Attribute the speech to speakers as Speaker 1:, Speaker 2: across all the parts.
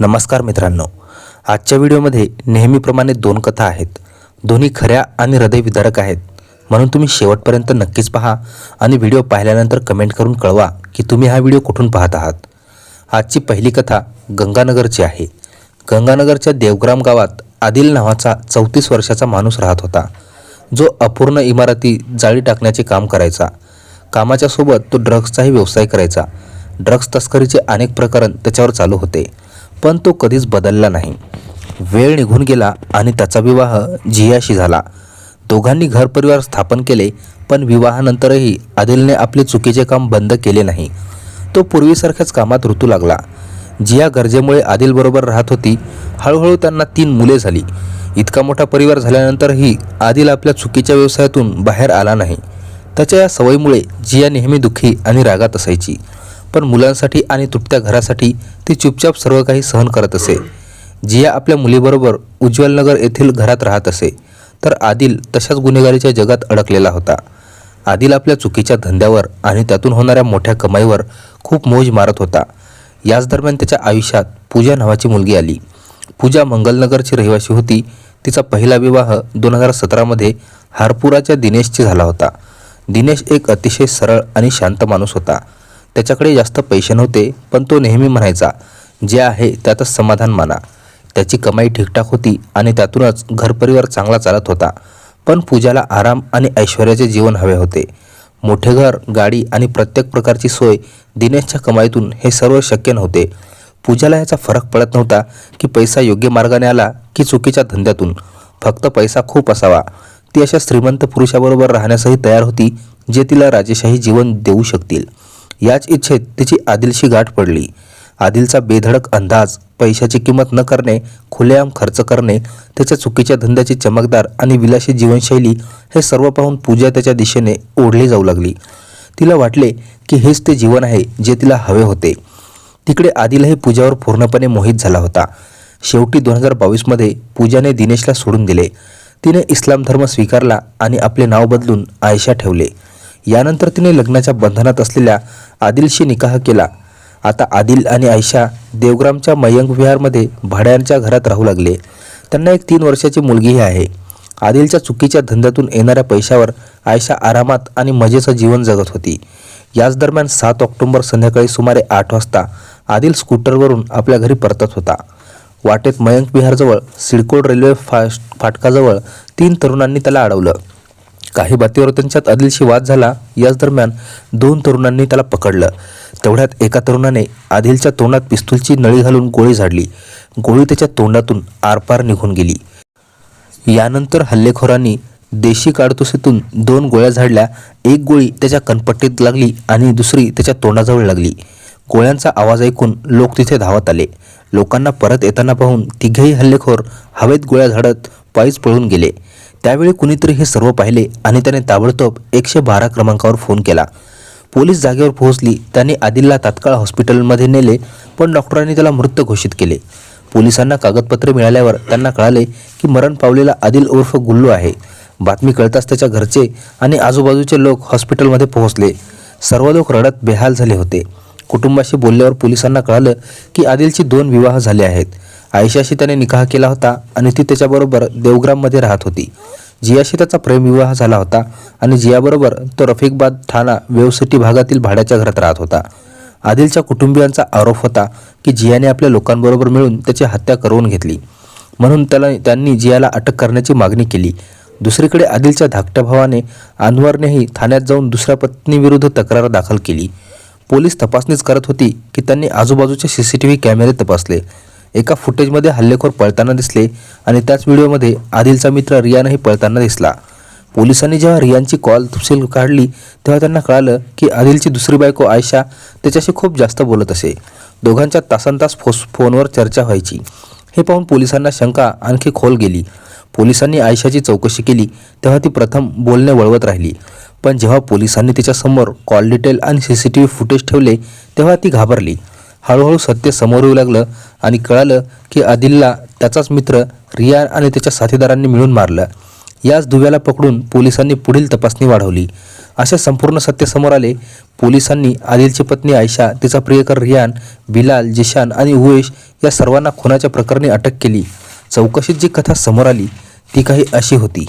Speaker 1: नमस्कार मित्रांनो. आजच्या व्हिडिओमध्ये नेहमीप्रमाणे दोन कथा आहेत. दोन्ही खऱ्या आणि हृदयविदारक आहेत. म्हणून तुम्ही शेवटपर्यंत नक्कीच पहा आणि व्हिडिओ पाहिल्यानंतर कमेंट करून कळवा की तुम्ही हा व्हिडिओ कुठून पाहत आहात. आजची पहिली कथा गंगानगरची आहे. गंगानगरच्या देवग्राम गावात आदिल नावाचा चौतीस वर्षाचा माणूस राहत होता. जो अपूर्ण इमारती जाळी टाकण्याचे काम करायचा. कामाच्या सोबत तो ड्रग्सचाही व्यवसाय करायचा. ड्रग्स तस्करीचे अनेक प्रकरण त्याच्यावर चालू होते. पण तो कधीच बदलला नाही. वेळ निघून गेला आणि त्याचा विवाह जियाशी झाला. दोघांनी घरपरिवार स्थापन केले पण विवाहानंतरही आदिलने आपले चुकीचे काम बंद केले नाही. तो पूर्वीसारख्याच कामात ऋतू लागला. जिया गरजेमुळे आदिलबरोबर राहत होती. हळूहळू त्यांना तीन मुले झाली. इतका मोठा परिवार झाल्यानंतरही आदिल आपल्या चुकीच्या व्यवसायातून बाहेर आला नाही. त्याच्या या सवयीमुळे जिया नेहमी दुःखी आणि रागात असायची. पण मुलांसाठी आणि तुटत्या घरासाठी ती चुपचाप सर्व काही सहन करत असे. जिया आपल्या मुलीबरोबर उज्ज्वलनगर येथील घरात राहत असे. तर आदिल तशाच गुन्हेगारीच्या जगात अडकलेला होता. आदिल आपल्या चुकीच्या धंद्यावर आणि त्यातून होणाऱ्या मोठ्या कमाईवर खूप मोज मारत होता. याच दरम्यान त्याच्या आयुष्यात पूजा नावाची मुलगी आली. पूजा मंगलनगरची रहिवासी होती. तिचा पहिला विवाह दोन हजार सतरामध्ये हारपुराच्या दिनेशची झाला होता. दिनेश एक अतिशय सरळ आणि शांत माणूस होता. त्याच्याकडे जास्त पैसे नव्हते पण तो नेहमी म्हणायचा जे आहे त्यातच समाधान माना. त्याची कमाई ठीकठाक होती आणि त्यातूनच घरपरिवार चांगला चालत होता पण पूजाला आराम आणि ऐश्वर्याचे जीवन हवे होते. मोठे घर गाडी आणि प्रत्येक प्रकारची सोय दिनेशच्या कमाईतून हे सर्व शक्य नव्हते. पूजाला याचा फरक पडत नव्हता की पैसा योग्य मार्गाने आला की चुकीच्या धंद्यातून. फक्त पैसा खूप असावा. ती अशा श्रीमंत पुरुषाबरोबर राहण्यासही तयार होती जे तिला राजेशाही जीवन देऊ शकतील. याच इच्छेत तिची आदिलशी गाठ पडली. आदिलचा बेधडक अंदाज पैशाची किंमत न करणे खुलेआम खर्च करणे त्याच्या चुकीच्या धंद्याची चमकदार आणि विलासी जीवनशैली हे सर्व पाहून पूजा त्याच्या दिशेने ओढली जाऊ लागली. तिला वाटले की हेच ते जीवन आहे जे तिला हवे होते. तिकडे आदिलही पूजावर पूर्णपणे मोहित झाला होता. शेवटी दोन हजार बावीसमध्ये पूजाने दिनेशला सोडून दिले. तिने इस्लाम धर्म स्वीकारला आणि आपले नाव बदलून आयशा ठेवले. यानंतर तिने लग्नाच्या बंधनात असलेल्या आदिलशी निकाह केला. आता आदिल आणि आयशा देवग्रामच्या मयंक विहारमध्ये भाड्यांच्या घरात राहू लागले. त्यांना एक तीन वर्षाची मुलगीही आहे. आदिलच्या चुकीच्या धंद्यातून येणाऱ्या पैशावर आयशा आरामात आणि मजेचं जीवन जगत होती. याच दरम्यान सात ऑक्टोबर संध्याकाळी सुमारे आठ वाजता आदिल स्कूटरवरून आपल्या घरी परतत होता. वाटेत मयंक विहारजवळ सिडकोड रेल्वे फा फाटकाजवळ तीन तरुणांनी त्याला अडवलं. काही बातीवर त्यांच्यात आदिलशी वाद झाला याच दरम्यान दोन तरुणांनी त्याला पकडलं. तेवढ्यात एका तरुणाने आदिलच्या तोंडात पिस्तूलची नळी घालून गोळी झाडली. गोळी त्याच्या तोंडातून आरपार निघून गेली. यानंतर हल्लेखोरांनी देशी काडतुसीतून दोन गोळ्या झाडल्या एक गोळी त्याच्या कणपट्टीत लागली आणि दुसरी त्याच्या तोंडाजवळ लागली. गोळ्यांचा आवाज ऐकून लोक तिथे धावत आले. लोकांना परत येताना पाहून तिघेही हल्लेखोर हवेत गोळ्या झाडत पायीच पळून गेले. त्यावेळी कुणीतरी हे सर्व पाहिले आणि त्याने ताबडतोब एकशे बारा क्रमांकावर फोन केला. पोलीस जागेवर पोहोचली. त्यांनी आदिलला तात्काळ हॉस्पिटलमध्ये नेले पण डॉक्टरांनी त्याला मृत घोषित केले. पोलिसांना कागदपत्रे मिळाल्यावर त्यांना कळाले की मरण पावलेला आदिल उर्फ गुल्लू आहे. बातमी कळताच त्याच्या घरचे आणि आजूबाजूचे लोक हॉस्पिटलमध्ये पोहोचले. सर्व लोक रडत बेहाल झाले होते. कुटुंबाशी बोलल्यावर पोलिसांना कळालं की आदिलची दोन विवाह झाले आहेत. आयशाशी त्याने निकाह केला होता आणि ती त्याच्याबरोबर देवग्राममध्ये राहत होती. जियाशी त्याचा प्रेमविवाह झाला होता आणि जियाबरोबर तो रफिकबाद ठाणा वेवसिटी भागातील भाड्याच्या घरात राहत होता. आदिलच्या कुटुंबियांचा आरोप होता की जियाने आपल्या लोकांबरोबर मिळून त्याची हत्या करवून घेतली. म्हणून त्याला त्यांनी जियाला अटक करण्याची मागणी केली. दुसरीकडे आदिलच्या धाकट्या भावाने अनवरनेही ठाण्यात जाऊन दुसऱ्या पत्नीविरुद्ध तक्रार दाखल केली. पोलीस तपासणीच करत होती की त्यांनी आजूबाजूचे सी सी टी व्ही कॅमेरे तपासले. एका फुटेजमध्ये हल्लेखोर पळताना दिसले आणि त्याच व्हिडिओमध्ये आदिलचा मित्र रियानही पळताना दिसला. पोलिसांनी जेव्हा रियानची कॉल तपशील काढली तेव्हा त्यांना कळालं की आदिलची दुसरी बायको आयशा त्याच्याशी खूप जास्त बोलत असे. दोघांच्या तासनतास फोस फोनवर चर्चा व्हायची. हे पाहून पोलिसांना शंका आणखी खोल गेली. पोलिसांनी आयशाची चौकशी केली तेव्हा ती प्रथम बोलणे वळवत राहिली. पण जेव्हा पोलिसांनी तिच्यासमोर कॉल डिटेल आणि C C T V footage ठेवले तेव्हा ती घाबरली. हळूहळू सत्य समोर येऊ लागलं आणि कळालं की आदिलला त्याचाच मित्र रिया आणि त्याच्या साथीदारांनी मिळून मारलं. याच दुव्याला पकडून पोलिसांनी पुढील तपासणी वाढवली. असे संपूर्ण सत्य समोर आले. पोलिसांनी आदिलची पत्नी आयशा तिचा प्रियकर रियान बिलाल जिशान आणि उवेश या सर्वांना खुनाच्या प्रकरणी अटक केली. चौकशीत जी कथा समोर आली ती काही अशी होती.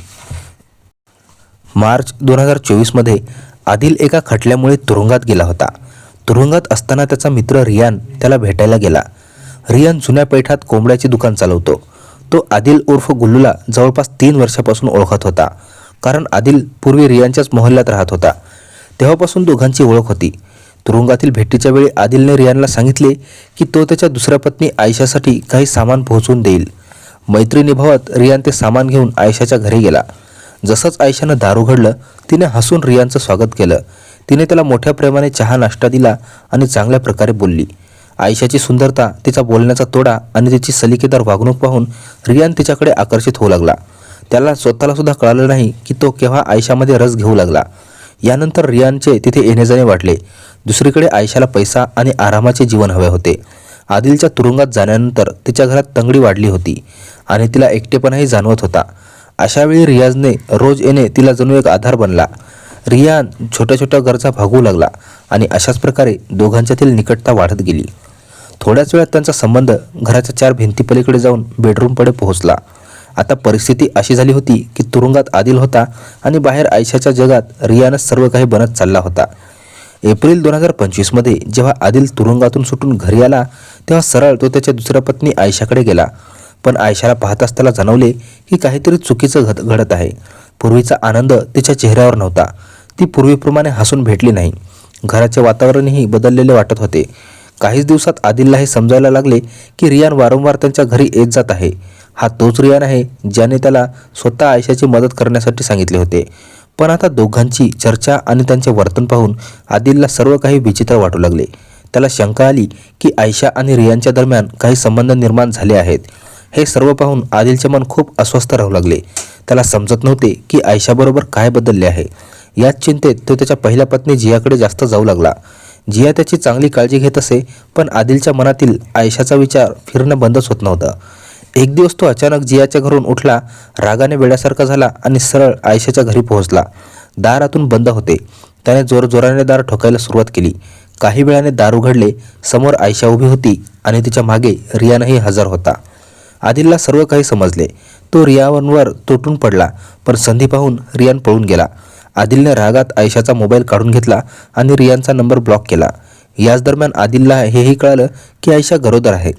Speaker 1: मार्च दोन हजार चोवीसमध्ये आदिल एका खटल्यामुळे तुरुंगात गेला होता. तुरुंगात असताना त्याचा मित्र रियान त्याला भेटायला गेला. रियान जुन्या पैठात कोंबड्याचे दुकान चालवतो. तो आदिल उर्फ गुल्लूला जवळपास तीन वर्षापासून ओळखत होता कारण आदिल पूर्वी रियानच्याच मोहल्ल्यात राहत होता. तेव्हापासून दोघांची ओळख होती. तुरुंगातील भेटीच्या वेळी आदिलने रियानला सांगितले की तो त्याच्या दुसऱ्या पत्नी आयशासाठी काही सामान पोहोचवून देईल. मैत्री निभावत रियान ते सामान घेऊन आयशाच्या घरी गेला. जसंच आयशानं दारू घडलं तिने हसून रियानचं स्वागत केलं. तिने त्याला मोठ्या प्रेमाने चहा नाश्ता दिला आणि चांगल्या प्रकारे बोलली. आयशाची सुंदरता तिचा बोलण्याचा तोडा आणि तिची सलिकेदार वागणूक पाहून रियान तिच्याकडे आकर्षित होऊ लागला. त्याला स्वतःला सुद्धा कळालं नाही की तो केव्हा आयशामध्ये रस घेऊ लागला. यानंतर रियानचे तिथे येणेजाणे वाढले दुसरीकडे आयशाला पैसा आणि आरामाचे जीवन हवे होते. आदिलच्या तुरुंगात जाण्यानंतर तिच्या घरात तंगडी वाढली होती आणि तिला एकटेपणाही जाणवत होता. अशावेळी रियाजने रोज येणे तिला जणू एक आधार बनला. रियान छोट्या छोट्या गरजा भागवू लागला आणि अशाच प्रकारे दोघांच्यातील निकटता वाढत गेली. थोड्याच वेळात त्यांचा संबंध घराच्या चार भिंतीपलीकडे जाऊन बेडरूमकडे पोहोचला. आता परिस्थिती अशी झाली होती की तुरुंगात आदिल होता आणि बाहेर आयशाच्या जगात रियानच सर्व काही बनत चालला होता. एप्रिल दोन हजार पंचवीसमध्ये जेव्हा आदिल तुरुंगातून सुटून घरी आला तेव्हा सरळ तो त्याच्या दुसऱ्या पत्नी आयशाकडे गेला. पण आयशाला पाहताच त्याला जाणवले की काहीतरी चुकीचं घड घडत आहे. पूर्वीचा आनंद तिच्या चेहऱ्यावर नव्हता. ती पूर्वीप्रमाणे हसून भेटली नाही. घराचे वातावरणही बदललेले वाटत होते. काहीच दिवसात आदिलला हे समजायला लागले की रियान वारंवार त्यांच्या घरी येत जात आहे. हा तोच रियान आहे ज्याने त्याला स्वतः आयशाची मदत करण्यासाठी सांगितले होते. पण आता दोघांची चर्चा आणि त्यांचे वर्तन पाहून आदिलला सर्व काही विचित्र वाटू लागले. त्याला शंका आली की आयशा आणि रियांच्या दरम्यान काही संबंध निर्माण झाले आहेत. हे सर्व पाहून आदिलचे मन खूप अस्वस्थ राहू लागले. त्याला समजत नव्हते की आयशाबरोबर काय बदलले आहे. याच चिंतेत तो त्याच्या पहिल्या पत्नी जियाकडे जास्त जाऊ लागला. जिया त्याची चांगली काळजी घेत असे पण आदिलच्या मनातील आयशाचा विचार फिरणं बंदच होत नव्हतं. एक दिवस तो अचानक जियाच्या घरून उठला रागाने वेड्यासारखा झाला आणि सरळ आयशाच्या घरी पोहोचला. दारातून बंद होते. त्याने जोरजोराने दार ठोकायला सुरुवात केली. काही वेळाने दार उघडले समोर आयशा उभी होती आणि तिच्यामागे रियानही हजर होता. आदिलला सर्व काही समजले. तो रियावनवर तुटून पडला पण संधी पाहून रियान पळून गेला. आदिलने रागात आयशाचा मोबाईल काढून घेतला आणि रियानचा नंबर ब्लॉक केला. याच दरम्यान आदिलला हेही कळालं की आयशा गरोदर आहे.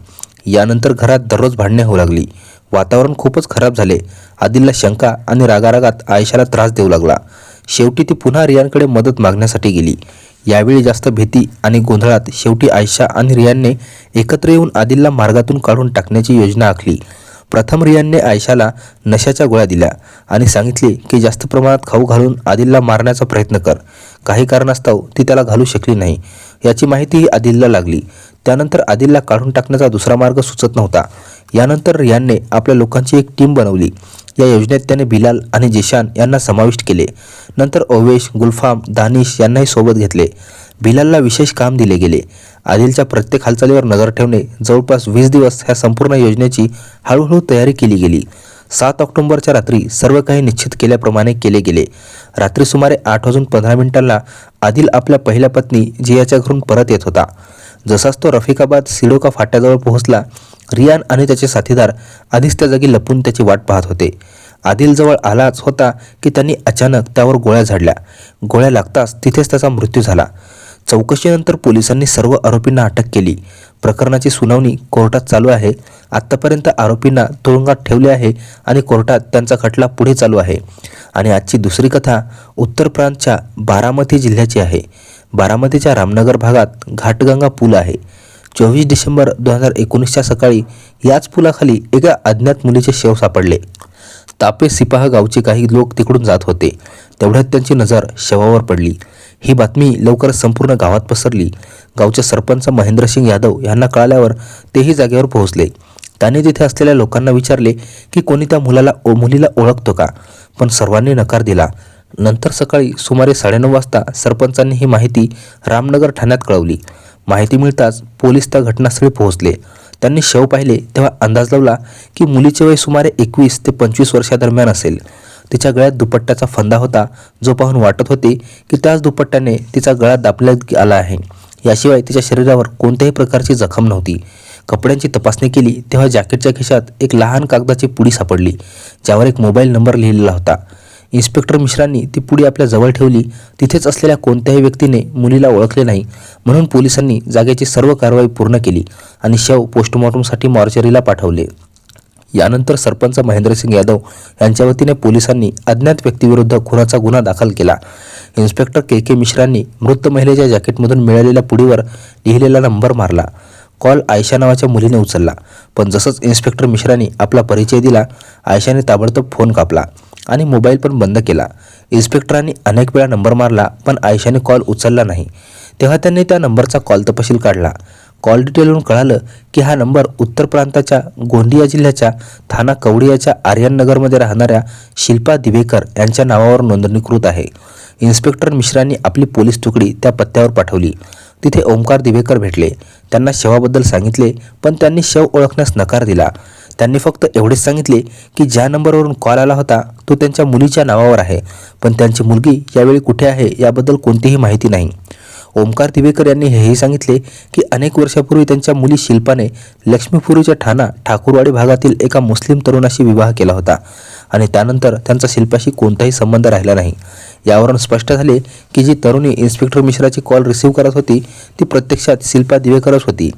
Speaker 1: यानंतर घरात दररोज भांडणे होऊ लागली. वातावरण खूपच खराब झाले. आदिलला शंका आणि रागारागात आयशाला त्रास देऊ लागला. शेवटी ती पुन्हा रियानकडे मदत मागण्यासाठी गेली. यावेळी जास्त भीती आणि गोंधळात शेवटी आयशा आणि रियानने एकत्र येऊन आदिलला मार्गातून काढून टाकण्याची योजना आखली. प्रथम रियानने आयशाला नशाच्या गोळ्या दिल्या आणि सांगितले की जास्त प्रमाणात खाऊ घालून आदिलला मारण्याचा प्रयत्न कर. काही कारणास्तव ती त्याला घालू शकली नाही. याची माहितीही आदिलला लागली. त्यानंतर आदिलला काढून टाकण्याचा दुसरा मार्ग सुचत नव्हता. यानंतर रियानने आपल्या लोकांची एक टीम बनवली. या योजनेत त्याने बिलाल आणि जिशान यांना समाविष्ट केले. नंतर ओवेश गुलफाम दानिश यांनाही सोबत घेतले. बिलालला विशेष काम दिले गेले. आदिलच्या प्रत्येक हालचालीवर नजर ठेवणे जवळपास वीस दिवस ह्या संपूर्ण योजनेची हळूहळू तयारी केली गेली. सात ऑक्टोबरच्या रात्री सर्व काही निश्चित केल्याप्रमाणे केले गेले. रात्री सुमारे आठ वाजून पंधरा मिनिटांना आदिल आपल्या पहिल्या पत्नी जियाच्या घरून परत येत होता. जसाच तो रफिकाबाद सिडोका फाट्याजवळ पोहोचला रियान आणि त्याचे साथीदार आधीच त्या जागी लपून त्याची वाट पाहत होते. आदिलजवळ आलाच होता की त्यांनी अचानक त्यावर गोळ्या झाडल्या. गोळ्या लागताच तिथेच त्याचा मृत्यू झाला. चौकशीनंतर पोलिसांनी सर्व आरोपींना अटक केली. प्रकरणाची सुनावणी कोर्टात चालू आहे. आत्तापर्यंत आरोपींना तुरुंगात ठेवले आहे आणि कोर्टात त्यांचा खटला पुढे चालू आहे. आणि आजची दुसरी कथा उत्तर प्रांतच्या बारामती जिल्ह्याची आहे. बारामतीच्या रामनगर भागात घाटगंगा पूल आहे. चोवीस डिसेंबर दोन हजार एकोणीसच्या सकाळी याच पुलाखाली एका अज्ञात मुलीचे शव सापडले. तापे सिपाह गावचे काही लोक तिकडून जात होते. तेवढ्यात त्यांची नजर शवावर पडली. ही बातमी लवकर संपूर्ण गावात पसरली. गावचे सरपंच महेंद्रसिंग यादव यांना कळाल्यावर तेही जागेवर पोहोचले. त्याने तिथे असलेल्या लोकांना विचारले की कोणी त्या मुलाला ओ मुलीला ओळखतो का? पण सर्वांनी नकार दिला. नंतर सकाळी सुमारे साडेनऊ वाजता सरपंचांनी ही माहिती रामनगर ठाण्यात कळवली. माहिती मिळताच पोलीस त्या घटनास्थळी पोहोचले. त्यांनी शव पाहिले तेव्हा अंदाज लावला की मुलीचे वय सुमारे एकवीस ते पंचवीस वर्षादरम्यान असेल. तिच्या गळ्यात दुपट्ट्याचा फंदा होता जो पाहून वाटत होते की त्याच दुपट्ट्याने तिचा गळा दाबल्यात आला आहे. याशिवाय तिच्या शरीरावर कोणत्याही प्रकारची जखम नव्हती. कपड्यांची तपासणी केली तेव्हा जॅकेटच्या खिशात एक लहान कागदाची पुडी सापडली ज्यावर एक मोबाईल नंबर लिहिलेला होता. इन्स्पेक्टर मिश्रांनी ती पुडी आपल्या जवळ ठेवली. तिथेच असलेल्या कोणत्याही व्यक्तीने मुलीला ओळखले नाही म्हणून पोलिसांनी जागेची सर्व कारवाई पूर्ण केली आणि शव पोस्टमॉर्टमसाठी मॉर्चरीला पाठवले. यानंतर सरपंच महेंद्रसिंग यादव यांच्या वतीने पोलिसांनी अज्ञात व्यक्तीविरुद्ध खुनाचा गुन्हा दाखल केला. इन्स्पेक्टर के के मिश्रांनी मृत महिलेच्या जॅकेटमधून मिळालेल्या पुडीवर लिहिलेला नंबर मारला. कॉल आयशा नावाच्या मुलीने उचलला. पण जसंच इन्स्पेक्टर मिश्रांनी आपला परिचय दिला आयशाने ताबडतोब फोन कापला आणि मोबाईल पण बंद केला. इन्स्पेक्टरांनी अनेक वेळा नंबर मारला पण आयशाने कॉल उचलला नाही. तेव्हा त्यांनी त्या नंबरचा कॉल तपशील काढला. कॉल डिटेलवरून कळालं की हा नंबर उत्तर प्रांताच्या गोंदिया जिल्ह्याच्या थाना कवडियाच्या आर्यननगरमध्ये राहणाऱ्या शिल्पा दिवेकर यांच्या नावावर नोंदणीकृत आहे. इन्स्पेक्टर मिश्रांनी आपली पोलीस तुकडी त्या पत्त्यावर पाठवली. तिथे ओंकार दिवेकर भेटले. त्यांना शवाबद्दल सांगितले पण त्यांनी शव ओळखण्यास नकार दिला. त्यांनी फक्त एवढेच सांगितले की ज्या नंबरवरून कॉल आला होता तो त्यांच्या मुलीच्या नावावर आहे. पण त्यांची मुलगी यावेळी कुठे आहे याबद्दल कोणतीही माहिती नाही. ओमकार दिवेकर यांनी हेही सांगितले की अनेक वर्षापूर्वी त्यांच्या मुली शिल्पाने लक्ष्मीपुरीच्या ठाणा ठाकूरवाडी भागातील एका मुस्लिम तरुणाशी विवाह केला होता आणि त्यानंतर त्यांचा शिल्पाशी कोणताही संबंध राहिला नाही. यावरून स्पष्ट झाले की जी तरुणी इन्स्पेक्टर मिश्राची कॉल रिसीव्ह करत होती ती प्रत्यक्षात शिल्पा दिवेकरच होती.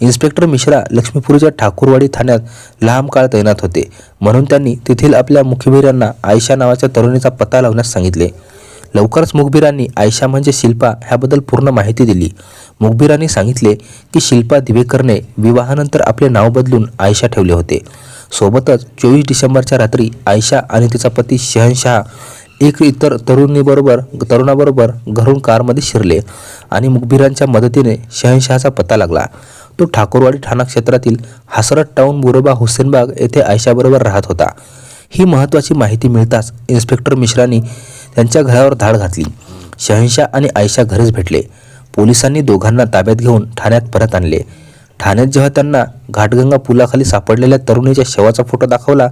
Speaker 1: इन्स्पेक्टर मिश्रा लक्ष्मीपुरीच्या ठाकूरवाडी ठाण्यात लांब काळ तैनात होते म्हणून त्यांनी तेथील आपल्या मुखबिरांना आयशा नावाच्या तरुणीचा पत्ता लावण्यास सांगितले. लवकरच मुखबिरांनी आयशा म्हणजे शिल्पा ह्याबद्दल पूर्ण माहिती दिली. मुखबिरांनी सांगितले की शिल्पा दिवेकरने विवाहानंतर आपले नाव बदलून आयशा ठेवले होते. सोबतच चोवीस डिसेंबरच्या रात्री आयशा आणि तिचा पती शहनशाह एक इतर तरुणीबरोबर तरुणाबरोबर घरून कारमध्ये शिरले आणि मुखबिरांच्या मदतीने शहनशहाचा पत्ता लागला. तो ठाकूरवाडी ठाणा क्षेत्रातील हसरत टाऊन बुरोबा हुसेनबाग येथे आयशाबरोबर राहत होता. ही महत्त्वाची माहिती मिळताच इन्स्पेक्टर मिश्रांनी त्यांच्या घरावर धाड घातली. शहनशाह आणि आयशा घरीच भेटले. पोलिसांनी दोघांना ताब्यात घेऊन ठाण्यात परत आणले. ठाण्यात जेव्हा त्यांना घाटगंगा पुलाखाली सापडलेल्या तरुणीच्या शवाचा फोटो दाखवला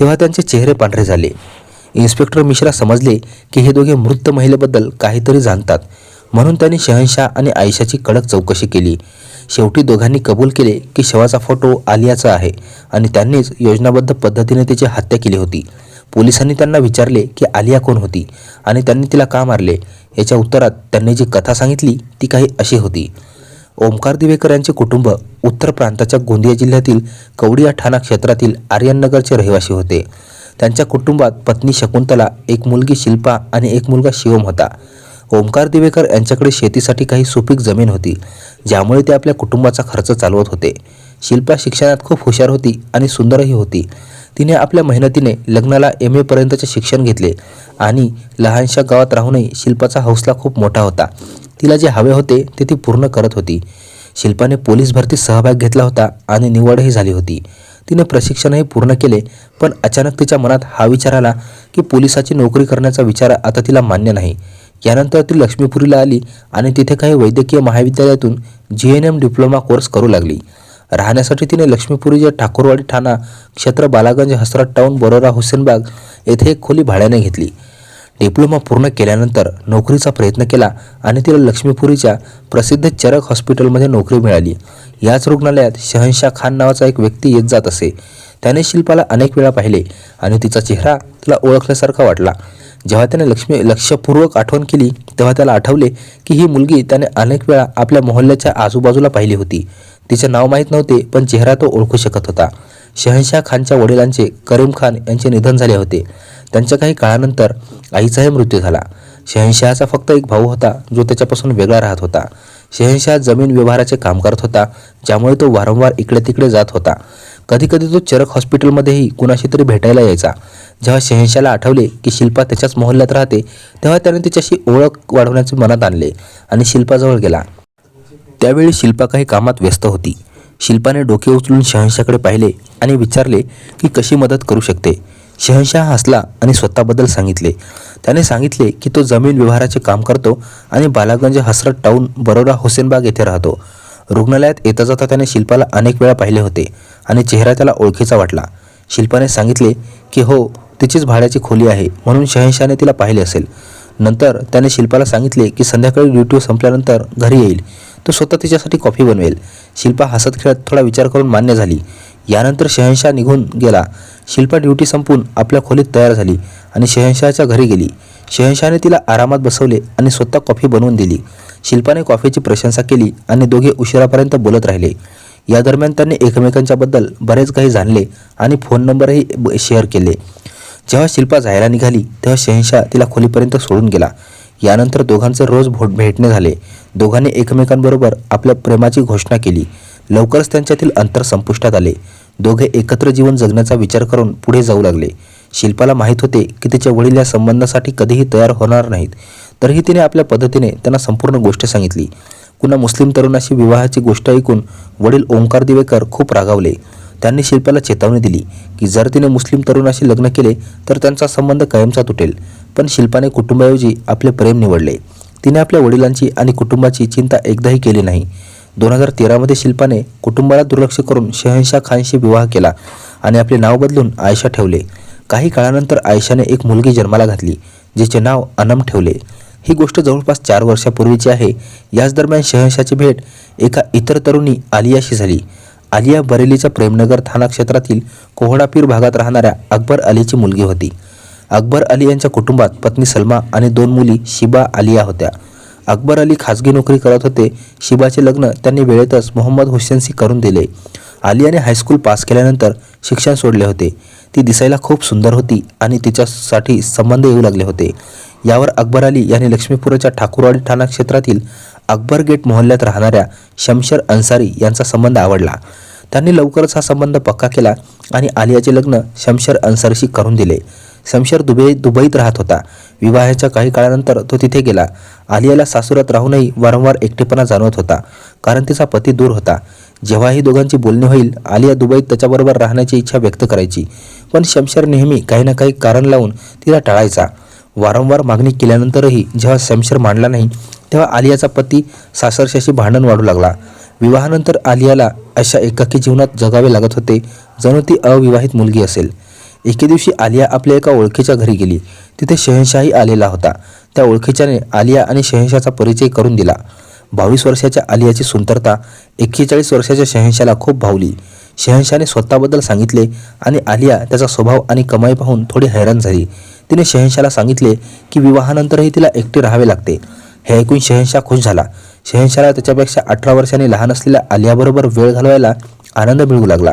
Speaker 1: तेव्हा त्यांचे चेहरे पांढरे झाले. इन्स्पेक्टर मिश्रा समजले की हे दोघे मृत महिलेबद्दल काहीतरी जाणतात. म्हणून त्यांनी शहनशाह आणि आयशाची कडक चौकशी केली. शेवटी दोघांनी कबूल केले की शवाचा फोटो आलियाचा आहे आणि त्यांनीच योजनाबद्ध पद्धतीने तिची हत्या केली होती. पोलिसांनी त्यांना विचारले की आलिया कोण होती आणि त्यांनी तिला का मारले? याच्या उत्तरात त्यांनी जी कथा सांगितली ती काही अशी होती. ओमकार दिवेकर यांचे कुटुंब उत्तर प्रांताच्या गोंदिया जिल्ह्यातील कवडिया ठाणा क्षेत्रातील आर्यनगरचे रहिवासी होते. त्यांच्या कुटुंबात पत्नी शकुंतला एक मुलगी शिल्पा आणि एक मुलगा शिवम होता. ओमकार दिवेकर यांच्याकडे शेतीसाठी काही सुपीक जमीन होती ज्यामुळे ते आपल्या कुटुंबाचा खर्च चालवत होते. शिल्पा शिक्षणात खूप हुशार होती आणि सुंदरही होती. तिने आपल्या मेहनतीने लग्नाला एम एपर्यंतचे शिक्षण घेतले आणि लहानशा गावात राहूनही शिल्पाचा हौसला खूप मोठा होता. तिला जे हवे होते ते ती पूर्ण करत होती. शिल्पाने पोलीस भरतीत सहभाग घेतला होता आणि निवडही झाली होती. तिने प्रशिक्षणही पूर्ण केले पण अचानक तिच्या मनात हा विचार आला की पोलिसाची नोकरी करण्याचा विचार आता तिला मान्य नाही. यानंतर ती लक्ष्मीपुरीला आली आणि तिथे काही वैद्यकीय महाविद्यालयातून G N M diploma course करू लागली. राहण्यासाठी तिने लक्ष्मीपुरीच्या ठाकूरवाडी ठाणा क्षेत्र बालागंज हसरत टाऊन बरोरा हुसेनबाग येथे एक खोली भाड्याने घेतली. डिप्लोमा पूर्ण केल्यानंतर नोकरीचा प्रयत्न केला आणि तिला लक्ष्मीपुरीच्या प्रसिद्ध चरक हॉस्पिटलमध्ये नोकरी मिळाली. याच रुग्णालयात शहनशाह खान नावाचा एक व्यक्ती येत जात असे. त्याने शिल्पाला अनेक वेळा पाहिले आणि तिचा चेहरा तिला ओळखल्यासारखा वाटला. जेव्हा त्याने लक्ष्मी लक्षपूर्वक आठवण केली तेव्हा त्याला आठवले की ही मुलगी त्याने अनेक वेळा आपल्या मोहल्ल्याच्या आजूबाजूला पाहिली होती. तिचे नाव माहीत नव्हते पण चेहरा तो ओळखू शकत होता. शहनशाह खानच्या वडिलांचे करीम खान यांचे निधन झाले होते. त्यांच्या काही काळानंतर आईचाही मृत्यू झाला. शहनशहाचा फक्त एक भाऊ होता जो त्याच्यापासून वेगळा राहत होता. शहनशाह जमीन व्यवहाराचे काम करत होता ज्यामुळे तो वारंवार इकडे तिकडे जात होता. कधीकधी तो चरक हॉस्पिटलमध्येही कुणाशी तरी भेटायला यायचा. जेव्हा शहनशाला आठवले की शिल्पा त्याच्याच मोहल्ल्यात राहते तेव्हा त्याने तिच्याशी ओळख वाढवण्याचे मनात आणले आणि शिल्पाजवळ गेला. त्यावेळी शिल्पा काही कामात व्यस्त होती. शिल्पाने डोके उचलून शहनशाकडे पाहिले आणि विचारले की कशी मदत करू शकते. शहनशाह हसला आणि स्वतःबद्दल सांगितले. त्याने सांगितले की तो जमीन व्यवहाराचे काम करतो आणि बालागंज हसरत टाऊन बरोडा हुसेनबाग येथे राहतो. रुग्णालयात येता जाता त्याने शिल्पाला अनेक वेळा पाहिले होते आणि चेहरा त्याला ओळखीचा वाटला. शिल्पाने सांगितले की हो तिचीच भाड्याची खोली आहे म्हणून शहनशाहने तिला पाहिले असेल. नंतर त्याने शिल्पाला सांगितले की संध्याकाळी ड्युटी संपल्यानंतर घरी येईल. तो स्वतः तिच्यासाठी कॉफी बनवेल. शिल्पा हसत खेळत थोडा विचार करून मान्य झाली. यानंतर शहनशाह निघून गेला. शिल्पा ड्युटी संपून आपल्या खोलीत तयार झाली आणि शहनशाहच्या घरी गेली. शहनशाहने तिला आरामात बसवले आणि स्वतः कॉफी बनवून दिली. शिल्पाने कॉफीची प्रशंसा केली आणि दोघे उशिरापर्यंत बोलत राहिले. या दरम्यान त्यांनी एकमेकांच्याबद्दल बरेच काही जाणले आणि फोन नंबरही शेअर केले. जेव्हा शिल्पा जायला निघाली तेव्हा शहनशाह तिला खोलीपर्यंत सोडून गेला. यानंतर दोघांचं रोज भोट भेटणे झाले. दोघांनी एकमेकांबरोबर आपल्या प्रेमाची घोषणा केली. लवकरच त्यांच्यातील अंतर संपुष्टात आले. दोघे एकत्र जीवन जगण्याचा विचार करून पुढे जाऊ लागले. शिल्पाला माहीत होते की तिचे वडील या संबंधासाठी कधीही तयार होणार नाहीत. तरीही तिने आपल्या पद्धतीने त्यांना संपूर्ण गोष्ट सांगितली. कुणा मुस्लिम तरुणाशी विवाहाची गोष्ट ऐकून वडील ओंकार दिवेकर खूप रागावले. त्यांनी शिल्पाला चेतावणी दिली की जर तिने मुस्लिम तरुणाशी लग्न केले तर त्यांचा संबंध कायमचा तुटेल. पण शिल्पाने कुटुंबाऐवजी आपले प्रेम निवडले. तिने आपल्या वडिलांची आणि कुटुंबाची चिंता एकदाही केली नाही. दोन हजार तेरामध्ये शिल्पाने कुटुंबाला दुर्लक्ष करून शहनशाह खानशी विवाह केला आणि आपले नाव बदलून आयशा ठेवले. काही काळानंतर आयशाने एक मुलगी जन्माला घातली जिचे नाव अनम ठेवले. ही गोष्ट जवळपास चार वर्षापूर्वीची आहे. याच दरम्यान शहनशाची भेट एका इतर तरुणी आलियाशी झाली. आलिया बरेलीच्या प्रेमनगर थाना क्षेत्रातील कोहडापीर भागात राहणाऱ्या अकबर अलीची मुलगी होती. अकबर अली यांच्या कुटुंबात पत्नी सलमा आणि दोन मुली शिबा आलिया होत्या. अकबर अली खाजगी नोकरी करत होते. शिबाचे लग्न त्यांनी वेळेतच मोहम्मद हुसेनशी करून दिले. आलियाने हायस्कूल पास केल्यानंतर शिक्षण सोडले होते. ती दिसायला खूप सुंदर होती आणि तिच्यासाठी संबंध येऊ लागले होते. यावर अकबर अली यांनी लक्ष्मीपुराच्या ठाकूरवाडी ठाणा क्षेत्रातील अकबर गेट मोहल्ल्यात राहणाऱ्या शमशर अन्सारी यांचा संबंध आवडला. त्यांनी लवकरच हा संबंध पक्का केला आणि आलियाचे लग्न शमशर अन्सारीशी करून दिले. शमशर दुबई दुबईत राहत होता. विवाहाच्या काही काळानंतर तो तिथे गेला. आलियाला सासुरात राहूनही वारंवार एकटेपणा जाणवत होता कारण तिचा पती दूर होता. जेव्हाही दोघांची बोलणी होईल आलिया दुबईत त्याच्याबरोबर राहण्याची इच्छा व्यक्त करायची. पण शमशर नेहमी काही ना काही कारण लावून तिला टाळायचा. वारंवार मागणी केल्यानंतरही जेव्हा शमशर मांडला नाही तेव्हा आलियाचा पती सासरशाशी भांडण वाढू लागला. विवाहानंतर आलियाला अशा एकाकी जीवनात जगावे लागत होते जणू ती अविवाहित मुलगी असेल. एके दिवशी आलिया आपल्या एका ओळखीच्या घरी गेली. तिथे शहनशाही आलेला होता. त्या ओळखीच्याने आलिया आणि शहनशाचा परिचय करून दिला. बावीस वर्षाच्या आलियाची सुंदरता एक्केचाळीस वर्षाच्या शहनशाला खूप भावली. शहनशाने स्वतःबद्दल सांगितले आणि आलिया त्याचा स्वभाव आणि कमाई पाहून थोडी हैराण झाली. तिने शहनशाला सांगितले की विवाहानंतरही तिला एकटे राहावे लागते. हे ऐकून शहनशाह खुश झाला. शहनशाहला त्याच्यापेक्षा अठरा वर्षांनी लहान असलेल्या आलियाबरोबर वेळ घालवायला आनंद मिळू लागला.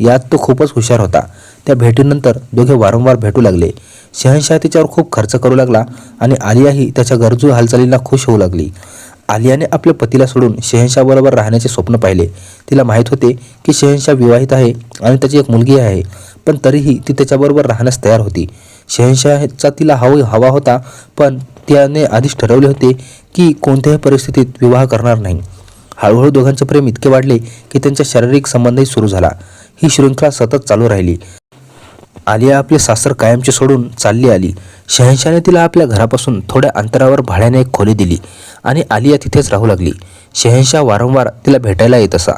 Speaker 1: यात तो खूपच हुशार होता. त्या भेटीनंतर दोघे वारंवार भेटू लागले. शहनशाह तिच्यावर खूप खर्च करू लागला आणि आलियाही त्याच्या गरजू हालचालींना खुश होऊ लागली. आलियाने आपल्या पतीला सोडून शहनशाहबरोबर राहण्याचे स्वप्न पाहिले. तिला माहीत होते की शहनशाह विवाहित आहे आणि त्याची एक मुलगी आहे पण तरीही ती त्याच्याबरोबर राहण्यास तयार होती. शहनशाहचा तिला हव हवा होता पण त्याने आधीच ठरवले होते की कोणत्याही परिस्थितीत विवाह करणार नाही. हळूहळू दोघांचे प्रेम इतके वाढले की त्यांचा शारीरिक संबंधही सुरू झाला. ही शृंखला सतत चालू राहिली. आलिया आपले सासर कायमचे सोडून चालली आली. शहनशाने तिला आपल्या घरापासून थोड्या अंतरावर भाड्याने एक खोली दिली आणि आलिया तिथेच राहू लागली. शहनशाह वारंवार तिला भेटायला येत असा.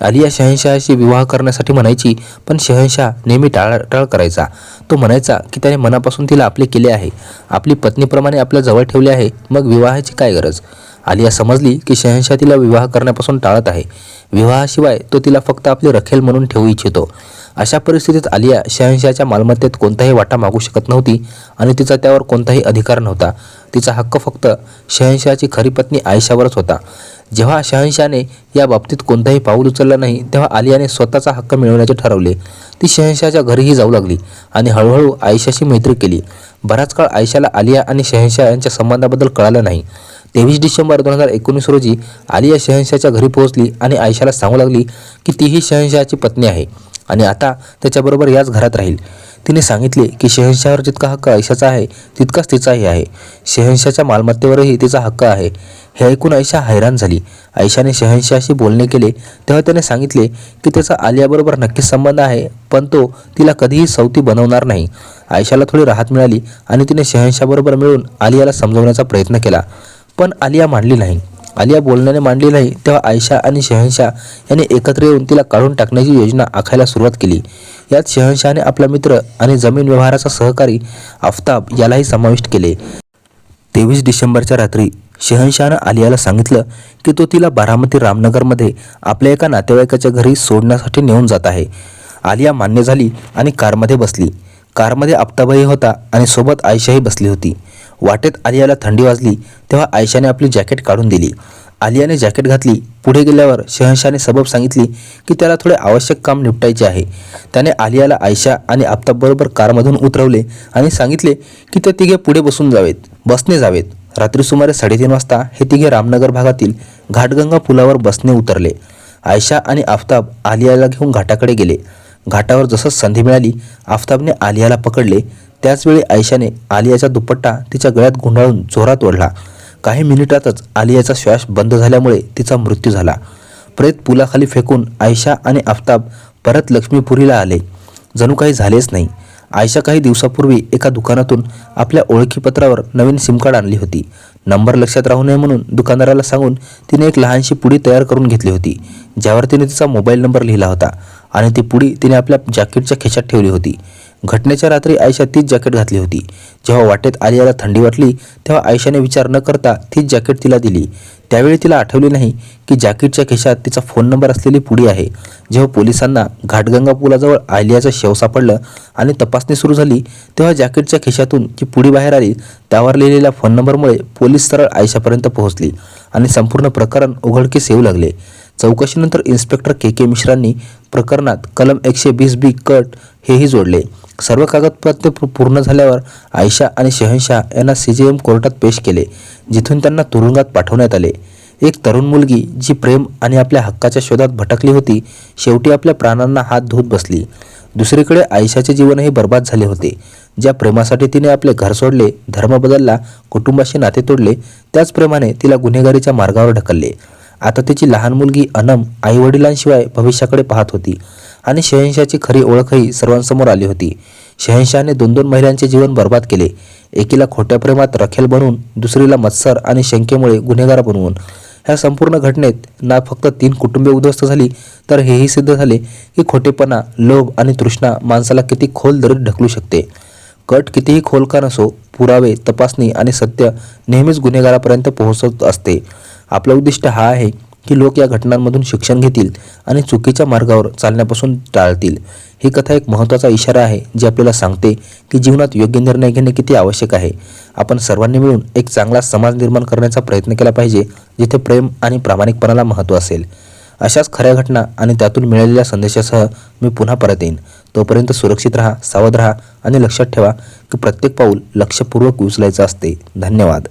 Speaker 1: आलिया शहनशाहशी विवाह करण्यासाठी म्हणायची पण शहनशाह नेहमी टाळाटाळ करायचा. तो म्हणायचा की त्याने मनापासून तिला आपले केले आहे. आपली पत्नीप्रमाणे आपल्या जवळ ठेवले आहे. मग विवाहाची काय गरज? आलिया समजली की शहनशाह तिला विवाह करण्यापासून टाळत आहे. विवाहाशिवाय तो तिला फक्त आपली रखेल म्हणून ठेवू इच्छितो. अशा परिस्थितीत आलिया शहनशाहच्या मालमत्तेत कोणताही वाटा मागू शकत नव्हती आणि तिचा त्यावर कोणताही अधिकार नव्हता. तिचा हक्क फक्त शहनशाहची खरी पत्नी आयशावरच होता. जेव्हा शहनशाहने या बाबतीत कोणताही पाऊल उचललं नाही तेव्हा आलियाने स्वतःचा हक्क मिळवण्याचे ठरवले. ती शहनशाहच्या घरीही जाऊ लागली आणि हळूहळू आयशाशी मैत्री केली. बराच काळ आयशाला आलिया आणि शहनशाह यांच्या संबंधाबद्दल कळालं नाही. तेवीस डिसेंबर दोन हजार एकोणीस रोजी आलिया शहनशाहच्या घरी पोहोचली आणि आयशाला सांगू लागली की तीही शहनशाहची पत्नी आहे. आणि आता त्याच्याबरोबर याच घरात राहील. तिने सांगितले की शहनशाहवर जितका हक्क ऐशाचा आहे तितकाच तिचाही आहे. शहनशाच्या मालमत्तेवरही तिचा हक्क आहे. हे ऐकून ऐशा हैराण झाली. ऐशाने शहनशाहशी बोलणे केले तेव्हा त्याने सांगितले की त्याचा आलियाबरोबर नक्कीच संबंध आहे पण तो तिला कधीही सवती बनवणार नाही. आयशाला थोडी राहत मिळाली आणि तिने शहनशाहबरोबर मिळून आलियाला समजवण्याचा प्रयत्न केला. पण आलिया मांडली नाही. आलिया बोलण्याने मांडली नाही तेव्हा आयशा आणि शहनशाह यांनी एकत्र येऊन तिला काढून टाकण्याची योजना आखायला सुरुवात केली. यात शहनशहाने आपला मित्र आणि जमीन व्यवहाराचा सहकारी आफताब यालाही समाविष्ट केले. तेवीस डिसेंबरच्या रात्री शहनशहानं आलियाला सांगितलं की तो तिला बारामती रामनगरमध्ये आपल्या एका नातेवाईकाच्या घरी सोडण्यासाठी नेऊन जात आहे. आलिया मान्य झाली आणि कारमध्ये बसली. कारमध्ये आफताबही होता आणि सोबत आयशाही बसली होती. वाटेत आलियाला थंडी वाजली तेव्हा आयशाने आपली जॅकेट काढून दिली. आलियाने जॅकेट घातली पुढे गेल्यावर शहनशाने सबब सांगितली की त्याला थोडे आवश्यक काम निपटायचे आहे. त्याने आलियाला आयशा आणि आफताबबरोबर कारमधून उतरवले आणि सांगितले की ते तिघे पुढे बसून जावेत बसने जावेत. रात्री सुमारे साडेतीन वाजता हे तिघे रामनगर भागातील घाटगंगा पुलावर बसने उतरले. आयशा आणि आफताब आलियाला घेऊन घाटाकडे गेले. घाटावर जसं संधी मिळाली आफताबने आलियाला पकडले त्याचवेळी आयशाने आलियाचा दुपट्टा तिच्या गळ्यात गुंडाळून जोरात ओढला. काही मिनिटातच आलियाचा श्वास बंद झाल्यामुळे तिचा मृत्यू झाला. प्रेत पुलाखाली फेकून आयशा आणि आफताब परत लक्ष्मीपुरीला आले. जणू काही झालेच नाही. आयशा काही दिवसापूर्वी एका दुकानातून आपल्या ओळखीपत्रावर नवीन सिम कार्ड आणली होती. नंबर लक्षात राहू नये म्हणून दुकानदाराला सांगून तिने एक लहानशी पुडी तयार करून घेतली होती ज्यावर तिने तिचा मोबाईल नंबर लिहिला होता. आणि ती पुडी तिने आपल्या जॅकेटच्या खिशात ठेवली होती. घटनेच्या रात्री आयशा तीच जॅकेट घातली होती. जेव्हा वाटेत आलियाला थंडी वाटली तेव्हा आयशाने विचार न करता तीच जॅकेट तिला दिली. त्यावेळी तिला आठवले नाही की जॅकेटच्या खिशात तिचा फोन नंबर असलेली पुडी आहे. जेव्हा पोलिसांना घाटगंगा पुलाजवळ आलियाचं शव सापडलं आणि तपासणी सुरू झाली तेव्हा जॅकेटच्या खिशातून जी पुडी बाहेर आली त्यावर लिहिलेल्या फोन नंबरमुळे पोलीस सरळ आयशापर्यंत पोहोचली आणि संपूर्ण प्रकरण उघडकीस येऊ लागले. चौकशीनंतर इन्स्पेक्टर के के मिश्रांनी प्रकरणात कलम एकशे वीस बी कट हेही जोडले. सर्व कागदपत्रे पूर्ण झाल्यावर आयशा आणि शहनशाह यांना सी जी एम कोर्टात पेश केले जिथून त्यांना तुरुंगात पाठवण्यात आले. एक तरुण मुलगी जी प्रेम आणि आपल्या हक्काच्या शोधात भटकली होती शेवटी आपल्या प्राणांना हात धुत बसली. दुसरीकडे आयशाचे जीवनही बर्बाद झाले होते. ज्या प्रेमासाठी तिने आपले घर सोडले धर्म बदलला कुटुंबाशी नाते तोडले त्याच प्रेमाने तिला गुन्हेगारीच्या मार्गावर ढकलले. आता तिची लहान मुलगी अनम आईवडिलांशिवाय भविष्याकडे पाहत होती. आणि शहनशाची खरी ओळखही सर्वांसमोर आली होती. शहनशाने दोन दोन महिलांचे जीवन बर्बाद केले. एकीला खोट्या प्रेमात रखेल बनवून दुसरीला मत्सर आणि शंकेमुळे गुन्हेगार बनवून. ह्या संपूर्ण घटनेत ना फक्त तीन कुटुंबे उद्ध्वस्त झाली तर हेही सिद्ध झाले की खोटेपणा लोभ आणि तृष्णा माणसाला किती खोल दरीत ढकलू शकते. कट कितीही खोल का नसो पुरावे तपासणी आणि सत्य नेहमीच गुन्हेगारापर्यंत पोहोचत असते. आपलं उद्दिष्ट हा आहे की लोक या घटनांमधून शिक्षण घेतील आणि चुकीच्या मार्गावर चालण्यापासून टाळतील. ही कथा एक महत्त्वाचा इशारा आहे जी आपल्याला सांगते की जीवनात योग्य निर्णय घेणे किती आवश्यक आहे. आपण सर्वांनी मिळून एक चांगला समाज निर्माण करण्याचा प्रयत्न केला पाहिजे जिथे प्रेम आणि प्रामाणिकपणाला महत्त्व असेल. अशाच खऱ्या घटना आणि त्यातून मिळालेल्या संदेशासह मी पुन्हा परत येईन. तोपर्यंत सुरक्षित राहा सावध राहा आणि लक्षात ठेवा की प्रत्येक पाऊल लक्षपूर्वक उचलायचं असते. धन्यवाद.